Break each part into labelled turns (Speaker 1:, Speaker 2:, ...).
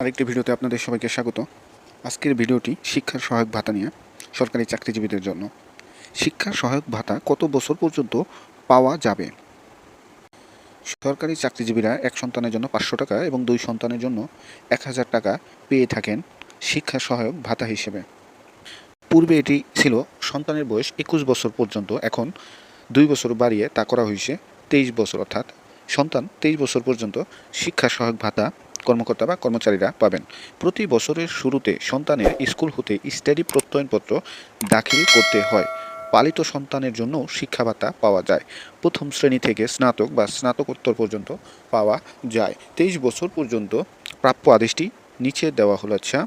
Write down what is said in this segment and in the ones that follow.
Speaker 1: আরেকটি ভিডিওতে আপনাদের সবাইকে স্বাগত। আজকের ভিডিওটি শিক্ষার সহায়ক ভাতা নিয়ে, সরকারি চাকরিজীবীদের জন্য। শিক্ষা সহায়ক ভাতা কত বছর পর্যন্ত পাওয়া যাবে? সরকারি চাকরিজীবীরা এক সন্তানের জন্য পাঁচশো টাকা এবং দুই সন্তানের জন্য এক হাজার টাকা পেয়ে থাকেন শিক্ষা সহায়ক ভাতা হিসেবে। পূর্বে এটি ছিল সন্তানের বয়স একুশ বছর পর্যন্ত, এখন দুই বছর বাড়িয়ে তা করা হয়েছে তেইশ বছর, অর্থাৎ সন্তান তেইশ বছর পর্যন্ত শিক্ষা সহায়ক ভাতা কর্মকর্তা বা কর্মচারীরা পাবেন। প্রতি বছরের শুরুতে সন্তানের স্কুল হতে স্টাডি প্রত্যয়নপত্র দাখিল করতে হয়। পালিত সন্তানের জন্য শিক্ষা ভাতা পাওয়া যায়। প্রথম শ্রেণি থেকে স্নাতক বা স্নাতকোত্তর পর্যন্ত পাওয়া যায়। তেইশ বছর পর্যন্ত প্রাপ্য আদেশটি নিচে দেওয়া হল। আচ্ছা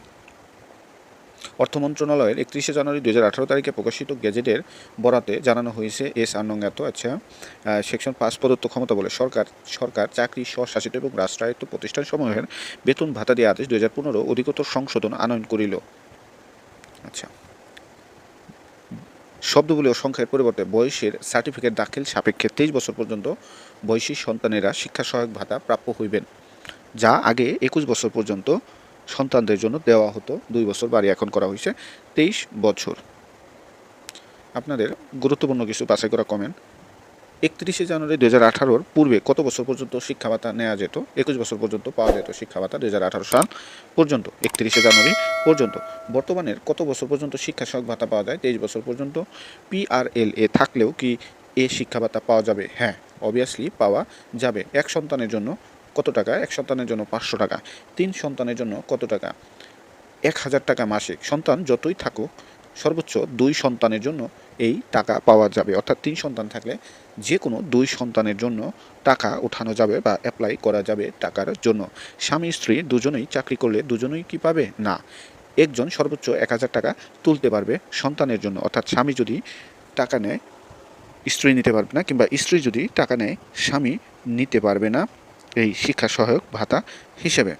Speaker 1: অর্থ মন্ত্রণালয়ের একত্রিশে জানুয়ারি দু হাজার আঠারো তারিখে প্রকাশিত গেজেটের বরাতে জানানো হয়েছে এস আনং এত আচ্ছা সেকশন পাঁচ প্রদত্ত ক্ষমতা বলে সরকার সরকার, চাকরি, স্বশাসিত এবং রাষ্ট্রায়ত্ত প্রতিষ্ঠানসমূহের বেতন ভাতা দিয়ে আদেশ দু হাজার পনেরো অধিকতর সংশোধন আনয়ন করিল। আচ্ছা শব্দগুলি ও সংখ্যার পরিবর্তে বয়সের সার্টিফিকেট দাখিল সাপেক্ষে তেইশ বছর পর্যন্ত বয়সী সন্তানেরা শিক্ষা সহায়ক ভাতা প্রাপ্য হইবেন, যা আগে একুশ বছর পর্যন্ত সন্তানদের জন্য দেওয়া হতো। দুই বছর বাড়ি এখন করা হয়েছে। তেইশ বছর। আপনাদের গুরুত্বপূর্ণ কিছু বাছাই করা কমেন্ট একত্রিশে জানুয়ারি দু হাজার আঠারোর পূর্বে কত বছর পর্যন্ত শিক্ষা ভাতা নেওয়া যেত? একুশ বছর পর্যন্ত পাওয়া যেত শিক্ষা ভাতা দু হাজার আঠারো সাল পর্যন্ত। একত্রিশে জানুয়ারি পর্যন্ত। বর্তমানের কত বছর পর্যন্ত শিক্ষা সহায়ক ভাতা পাওয়া যায়? তেইশ বছর পর্যন্ত। পিআরএল এ থাকলেও কি এ শিক্ষা ভাতা পাওয়া যাবে? হ্যাঁ অবভিয়াসলি পাওয়া যাবে। এক সন্তানের জন্য কত টাকা? এক সন্তানের জন্য পাঁচশো টাকা। তিন সন্তানের জন্য কত টাকা? এক হাজার টাকা মাসিক। সন্তান যতই থাকুক, সর্বোচ্চ দুই সন্তানের জন্য এই টাকা পাওয়া যাবে। অর্থাৎ তিন সন্তান থাকলে যে কোনো দুই সন্তানের জন্য টাকা ওঠানো যাবে বা অ্যাপ্লাই করা যাবে টাকার জন্য। স্বামী, স্ত্রী দুজনেই চাকরি করলে দুজনেই কি পাবে? না। একজন সর্বোচ্চ এক হাজার টাকা তুলতে পারবে সন্তানের জন্য। অর্থাৎ স্বামী যদি টাকা নেয়, স্ত্রী নিতে পারবে না, কিংবা স্ত্রী যদি টাকা নেয়, স্বামী নিতে পারবে না। এই শিক্ষা সহায়ক ভাতা হিসেবে।